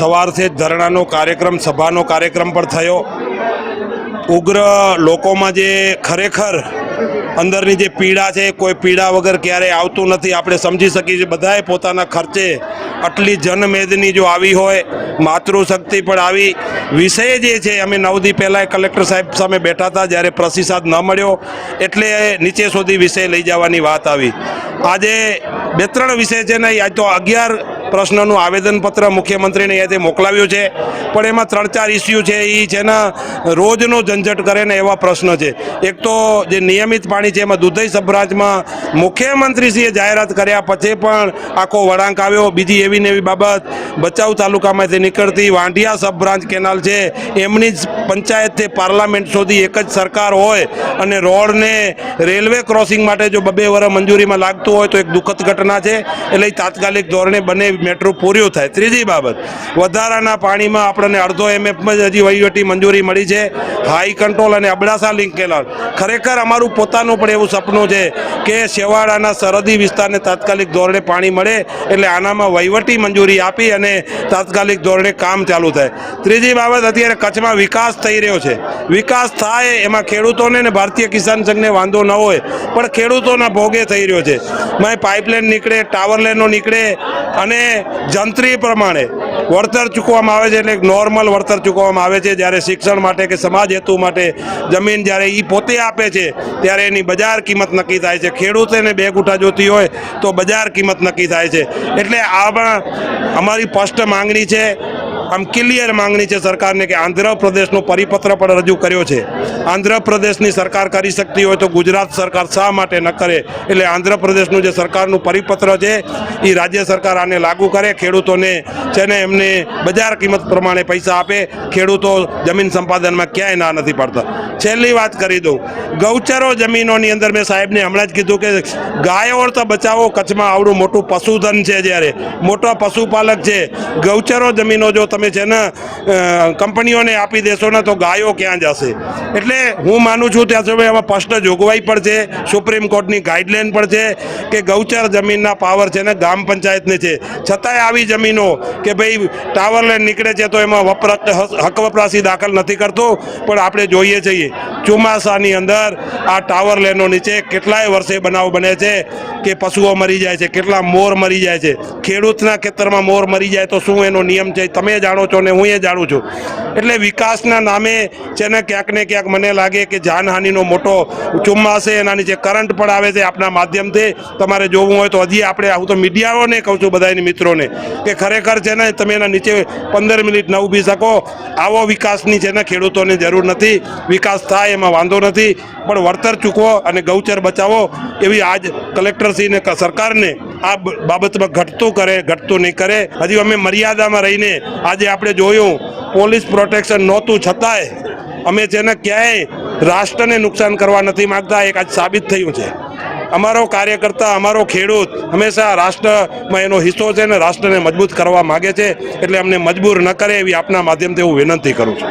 સવારથી જ ધરણાનો કાર્યક્રમ, સભાનો કાર્યક્રમ પણ થયો. ઉગ્ર લોકોમાં જે ખરેખર અંદરની જે પીડા છે, કોઈ પીડા વગર ક્યારેય આવતું નથી. આપણે સમજી શકીએ છીએ બધાએ પોતાના ખર્ચે આટલી જનમેદની જો આવી હોય, માતૃશક્તિ પણ આવી. વિષય જે છે, અમે નવદી પહેલાં કલેક્ટર સાહેબ સામે બેઠા હતા, જ્યારે પ્રતિસાદ ન મળ્યો, એટલે નીચે સુધી વિષય લઈ જવાની વાત આવી. આજે બે ત્રણ વિષય છે ને આજ તો અગિયાર પ્રશ્નનું આવેદનપત્ર મુખ્યમંત્રીને અહીંયાથી મોકલાવ્યું છે. પણ એમાં ત્રણ ચાર ઇસ્યુ છે એ જેના રોજનો ઝંઝટ કરે ને એવા પ્રશ્ન છે. એક તો જે નિયમિત પાણી છે, એમાં દુધઈ સબરાજમાં મુખ્યમંત્રીશ્રીએ જાહેરાત કર્યા પછી પણ આખો વળાંક આવ્યો. બીજી એવી ને એવી બાબત, ભચાઉ તાલુકામાંથી નીકળતી વાંઢિયા સબ બ્રાન્ચ કેનાલ છે, એમની જ પંચાયતથી પાર્લામેન્ટ સુધી એક જ સરકાર હોય અને રોડને રેલવે ક્રોસિંગ માટે જો બબે વર્ષ મંજૂરીમાં લાગતું હોય તો એક દુઃખદ ઘટના છે. એટલે તાત્કાલિક ધોરણે બંને મેટ્રો પૂર્યું થાય. ત્રીજી બાબત, વધારાના પાણીમાં આપણને અડધો એમએફમાં જ હજી વહીવટી મંજૂરી મળી છે. હાઈ કંટ્રોલ અને અબડાસા લિંક કેનાલ ખરેખર અમારું પોતાનું પણ એવું સપનું છે કે શેવાળાના સરહદી વિસ્તારને તાત્કાલિક ધોરણે પાણી મળે, એટલે આનામાં વહીવટી મંજૂરી આપી અને તાત્કાલિક ધોરણે કામ ચાલુ થાય. ત્રીજી બાબત, અત્યારે કચ્છમાં વિકાસ થઈ રહ્યો છે. વિકાસ થાય એમાં ખેડૂતોને ને ભારતીય કિસાન સંઘને વાંધો ન હોય, પણ ખેડૂતોના ભોગે થઈ રહ્યો છે. મેં પાઇપલાઇન નીકળે ટાવર લાઈનો નીકળે અને જંત્રી પ્રમાણે વળતર ચૂકવવામાં આવે છે એટલે નોર્મલ વળતર ચૂકવવામાં આવે છે. જ્યારે શિક્ષણ માટે કે સમાજ હેતુ માટે જમીન જ્યારે એ પોતે આપે છે, ત્યારે એની બજાર કિંમત નક્કી થાય છે. ખેડૂતોને બે ગુઠા જોતી હોય તો બજાર કિંમત નક્કી થાય છે. એટલે આમાં અમારી સ્પષ્ટ માંગણી છે. આમ ક્લિયર માંગણી છે સરકારને કે આંધ્રપ્રદેશનો પરિપત્ર પણ રજૂ કર્યો છે. આંધ્રપ્રદેશની સરકાર કરી શકતી હોય તો ગુજરાત સરકાર શા માટે ન કરે? એટલે આંધ્રપ્રદેશનું જે સરકારનું પરિપત્ર છે એ રાજ્ય સરકાર આને લાગુ કરે. ખેડૂતોને છે ને એમને બજાર કિંમત પ્રમાણે પૈસા આપે. ખેડૂતો જમીન સંપાદનમાં ક્યાંય ના નથી પડતા. છેલ્લી વાત કરી દઉં. ગૌચરો જમીનોની અંદર મેં સાહેબને હમણાં જ કીધું કે ગાયો તો બચાવો, કચ્છમાં આવડું મોટું પશુધન છે જ્યારે. મોટો પશુપાલક છે. ગૌચરો જમીનો જો તમે છે ને કંપનીઓને આપી દેશો ને તો ગાયો ક્યાં જશે? એટલે હું માનું છું ત્યાં સુધી એમાં સ્પષ્ટ જોગવાઈ પણ છે, સુપ્રીમ કોર્ટની ગાઈડલાઇન પણ છે કે ગૌચર જમીનના પાવર છે ને ગ્રામ પંચાયતને છે. છતાંય આવી જમીનો કે ભાઈ ટાવર લેન નીકળે છે તો એમાં વપરાશ, હક વપરાશી દાખલ નથી કરતો, પણ આપણે જોઈએ છીએ. ચોમાસાની અંદર આ ટાવર લેનો નીચે કેટલાય વર્ષે બનાવ બને છે કે પશુઓ મરી જાય છે, કેટલા મોર મરી જાય છે. ખેડૂતના ખેતરમાં મોર મરી જાય તો શું એનો નિયમ છે? તમે જાણો છો ને હું એ જાણું છું. એટલે વિકાસના નામે છે ને ક્યાંક ને ક્યાંક મને લાગે કે જાનહાનિનો મોટો ચોમાસે એના નીચે કરંટ પણ આવે છે આપણા માધ્યમથી તમારે જોવું હોય તો હજી આપણે હું તો મીડિયાઓને કહું છું બધાની મિત્રોને કે ખરેખર છે ને તમે એના નીચે પંદર મિનિટ ન ઊભી શકો. આવો વિકાસની છે ને ખેડૂતોને જરૂર નથી. વિકાસ થાય એમાં વાંધો નથી. પણ વળતર ચૂકવો અને ગૌચર બચાવો એવી આજ કલેક્ટરશ્રીને સરકારને આ બાબતમાં ઘટતું કરે, ઘટતું નહીં કરે. હજી અમે મર્યાદામાં રહીને આજે આપણે જોયું, પોલીસ પ્રોટેક્શન નહોતું છતાંય અમે જેને ક્યાંય રાષ્ટ્રને નુકસાન કરવા નથી માગતા, એક આજ સાબિત થયું છે. અમારો કાર્યકર્તા, અમારો ખેડૂત હંમેશા રાષ્ટ્રમાં એનો હિસ્સો છે ને રાષ્ટ્રને મજબૂત કરવા માગે છે, એટલે અમને મજબૂર ન કરે એવી આપના માધ્યમથી હું વિનંતી કરું છું.